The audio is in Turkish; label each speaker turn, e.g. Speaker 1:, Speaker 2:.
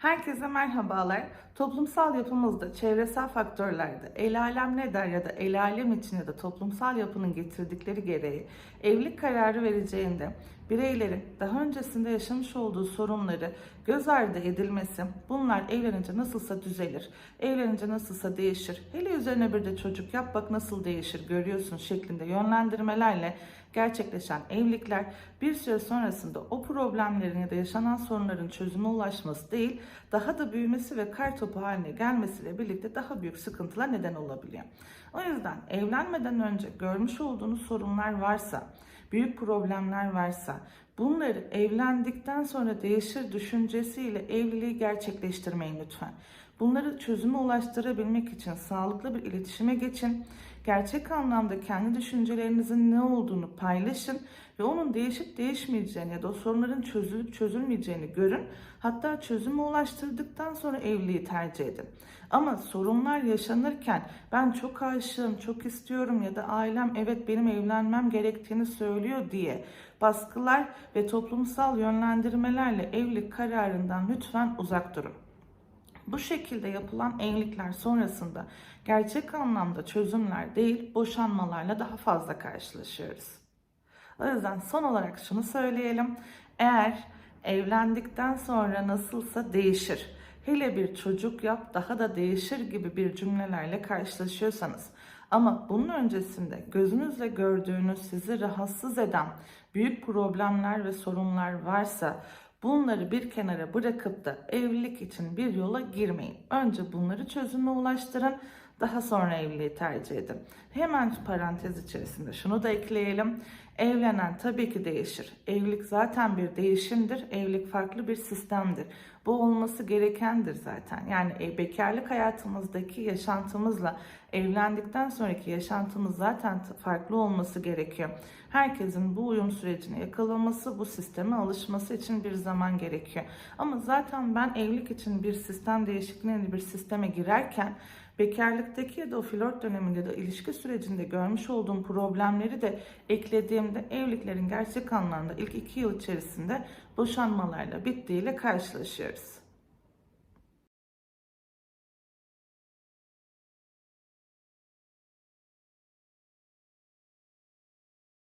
Speaker 1: Herkese merhabalar. Toplumsal yapımızda çevresel faktörlerde el alem ne der ya da el alem için ya toplumsal yapının getirdikleri gereği evlilik kararı vereceğinde bireylerin daha öncesinde yaşamış olduğu sorunları göz ardı edilmesi, bunlar evlenince nasılsa düzelir, evlenince nasılsa değişir, hele üzerine bir de çocuk yap bak nasıl değişir görüyorsun şeklinde yönlendirmelerle gerçekleşen evlilikler bir süre sonrasında o problemlerin ya da yaşanan sorunların çözüme ulaşması değil, daha da büyümesi ve kar topu haline gelmesiyle birlikte daha büyük sıkıntılar neden olabiliyor. O yüzden evlenmeden önce görmüş olduğunuz sorunlar varsa, büyük problemler varsa, bunları evlendikten sonra değişir düşüncesiyle evliliği gerçekleştirmeyin lütfen. Bunları çözüme ulaştırabilmek için sağlıklı bir iletişime geçin. Gerçek anlamda kendi düşüncelerinizin ne olduğunu paylaşın ve onun değişip değişmeyeceğini ya da sorunların çözülüp çözülmeyeceğini görün. Hatta çözüme ulaştırdıktan sonra evliliği tercih edin. Ama sorunlar yaşanırken ben çok aşığım, çok istiyorum ya da ailem evet benim evlenmem gerektiğini söylüyor diye baskılar ve toplumsal yönlendirmelerle evlilik kararından lütfen uzak durun. Bu şekilde yapılan evlilikler sonrasında gerçek anlamda çözümler değil, boşanmalarla daha fazla karşılaşıyoruz. O yüzden son olarak şunu söyleyelim. Eğer evlendikten sonra nasılsa değişir. Hele bir çocuk yap daha da değişir gibi bir cümlelerle karşılaşıyorsanız ama bunun öncesinde gözünüzle gördüğünüz sizi rahatsız eden büyük problemler ve sorunlar varsa Bunları bir kenara bırakıp da evlilik için bir yola girmeyin. Önce bunları çözüme ulaştırın. Daha sonra evliliği tercih edin. Hemen parantez içerisinde şunu da ekleyelim. Evlenen tabii ki değişir. Evlilik zaten bir değişimdir. Evlilik farklı bir sistemdir. Bu olması gerekendir zaten. Yani e, bekarlık hayatımızdaki yaşantımızla evlendikten sonraki yaşantımız zaten farklı olması gerekiyor. Herkesin bu uyum sürecine yakalaması, bu sisteme alışması için bir zaman gerekiyor. Ama zaten ben evlilik için bir sistem değişikliğine bir sisteme girerken bekarlıktaki ya da o flört döneminde de ilişki sürecinde görmüş olduğum problemleri de eklediğimde evliliklerin gerçek anlamda ilk iki yıl içerisinde boşanmalarla bittiğiyle karşılaşıyoruz.